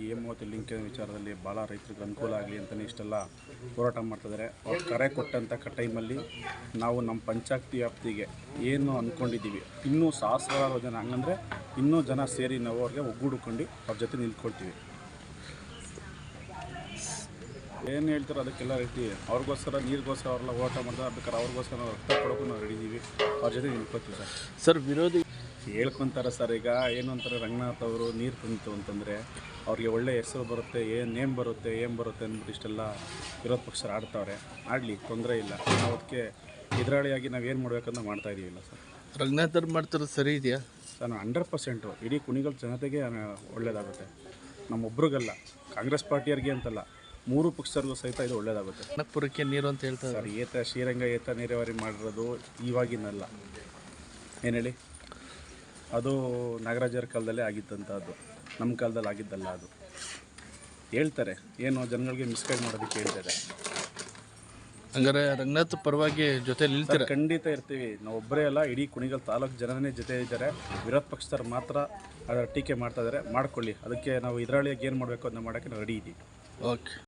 ಈ ಹೇಮಾವತಿ ಲಿಂಕ್ ವಿಚಾರದಲ್ಲಿ ಭಾಳ ರೈತರಿಗೆ ಅನುಕೂಲ ಆಗಲಿ ಅಂತಲೇ ಇಷ್ಟೆಲ್ಲ ಹೋರಾಟ ಮಾಡ್ತಿದ್ದಾರೆ. ಅವ್ರು ಕರೆ ಕೊಟ್ಟಂಥ ಟೈಮಲ್ಲಿ ನಾವು ನಮ್ಮ ಪಂಚಾಯತಿ ವ್ಯಾಪ್ತಿಗೆ ಏನು ಅಂದ್ಕೊಂಡಿದ್ದೀವಿ ಇನ್ನೂ ಸಹಸ್ರಾರು ಜನ ಹಂಗಂದರೆ ಇನ್ನೂ ಜನ ಸೇರಿ ನಾವು ಅವ್ರಿಗೆ ಒಗ್ಗೂಡ್ಕೊಂಡು ಅವ್ರ ಜೊತೆ ನಿಂತ್ಕೊಳ್ತೀವಿ. ಏನು ಹೇಳ್ತಾರೋ ಅದಕ್ಕೆಲ್ಲ ರೀತಿ ಅವ್ರಿಗೋಸ್ಕರ, ನೀರಿಗೋಸ್ಕರ ಅವ್ರೆಲ್ಲ ಹೋರಾಟ ಮಾಡ್ತಾರೆ. ಬೇಕಾದ್ರೆ ಅವ್ರಿಗೋಸ್ಕರ ನಾವು ರಕ್ತ ಕೊಡೋಕ್ಕೂ ನಾವು ರೆಡಿ ಇದ್ದೀವಿ ಅವ್ರ ಜೊತೆ ನಿಂತ್ಕೊತೀವಿ ಸರ್. ಸರ್, ವಿರೋಧಿ ಹೇಳ್ಕೊಂತಾರೆ ಸರ್ ಈಗ ಏನು ಅಂತಾರೆ ರಂಗನಾಥ್ ಅವರು ನೀರು ಕುಂತು ಅಂತಂದರೆ ಅವ್ರಿಗೆ ಒಳ್ಳೆ ಹೆಸರು ಬರುತ್ತೆ ಏನು ನೇಮ್ ಬರುತ್ತೆ ಏನು ಬರುತ್ತೆ ಅಂದ್ಬಿಟ್ಟು ಇಷ್ಟೆಲ್ಲ ವಿರೋಧ ಪಕ್ಷರು ಆಡ್ತಾವ್ರೆ. ಆಡಲಿ ತೊಂದರೆ ಇಲ್ಲ. ನಾವು ಅದಕ್ಕೆ ಎದುರಾಳಿಯಾಗಿ ನಾವು ಏನು ಮಾಡ್ಬೇಕಂತ ಮಾಡ್ತಾ ಇದೀವಿಲ್ಲ ಸರ್ ರಂಗನಾಥರ್ ಮಾಡ್ತಿರೋದು ಸರಿ ಇದೆಯಾ? ಸರ್ ನಾವು ಹಂಡ್ರೆಡ್ ಪರ್ಸೆಂಟು ಇಡೀ ಕುಣಿಗಲ್ ಜನತೆಗೆ ಒಳ್ಳೇದಾಗುತ್ತೆ. ಒಳ್ಳೆಯದಾಗುತ್ತೆ ನಮ್ಮೊಬ್ರಿಗಲ್ಲ ಕಾಂಗ್ರೆಸ್ ಪಾರ್ಟಿಯವ್ರಿಗೆ ಅಂತಲ್ಲ ಮೂರು ಪಕ್ಷರಿಗೂ ಸಹಿತ ಇದು ಒಳ್ಳೇದಾಗುತ್ತೆ. ಕನಕಪುರಕ್ಕೆ ನೀರು ಅಂತ ಹೇಳ್ತಾರೆ ಸರ್ ಏತ ಶ್ರೀರಂಗ ಏತ ನೀರಾವರಿ ಮಾಡಿರೋದು ಇವಾಗಿನಲ್ಲ. ಏನು ಹೇಳಿ? ಅದು ನಾಗರಾಜರ ಕಾಲದಲ್ಲೇ ಆಗಿದ್ದಂಥದ್ದು. ನಮ್ಮ ಕಾಲದಲ್ಲಿ ಆಗಿದ್ದಲ್ಲ ಅದು. ಹೇಳ್ತಾರೆ. ಏನು ಜನಗಳಿಗೆ ಮಿಸ್ಗೈಡ್ ಮಾಡೋದಕ್ಕೆ ಹೇಳ್ತಾರೆ. ಹಂಗಾರೆ ರಂಗನಾಥ್ ಪರವಾಗಿ ಜೊತೆ ನಿಲ್ತಾರೆ? ಖಂಡಿತ ಇರ್ತೀವಿ. ನಾವು ಒಬ್ಬರೇ ಅಲ್ಲ ಇಡೀ ಕುಣಿಗಲ್ ತಾಲೂಕು ಜನನೇ ಜೊತೆ ಇದ್ದಾರೆ. ವಿರೋಧ ಪಕ್ಷದವ್ರು ಮಾತ್ರ ಅದರ ಟೀಕೆ ಮಾಡ್ತಾ ಇದ್ದಾರೆ. ಮಾಡ್ಕೊಳ್ಳಿ. ಅದಕ್ಕೆ ನಾವು ಇದರೊಳಗೆ ಏನು ಮಾಡಬೇಕು ಅದನ್ನ ಮಾಡೋಕ್ಕೆ ನಾವು ರೆಡಿ ಇದ್ದೀವಿ ಓಕೆ.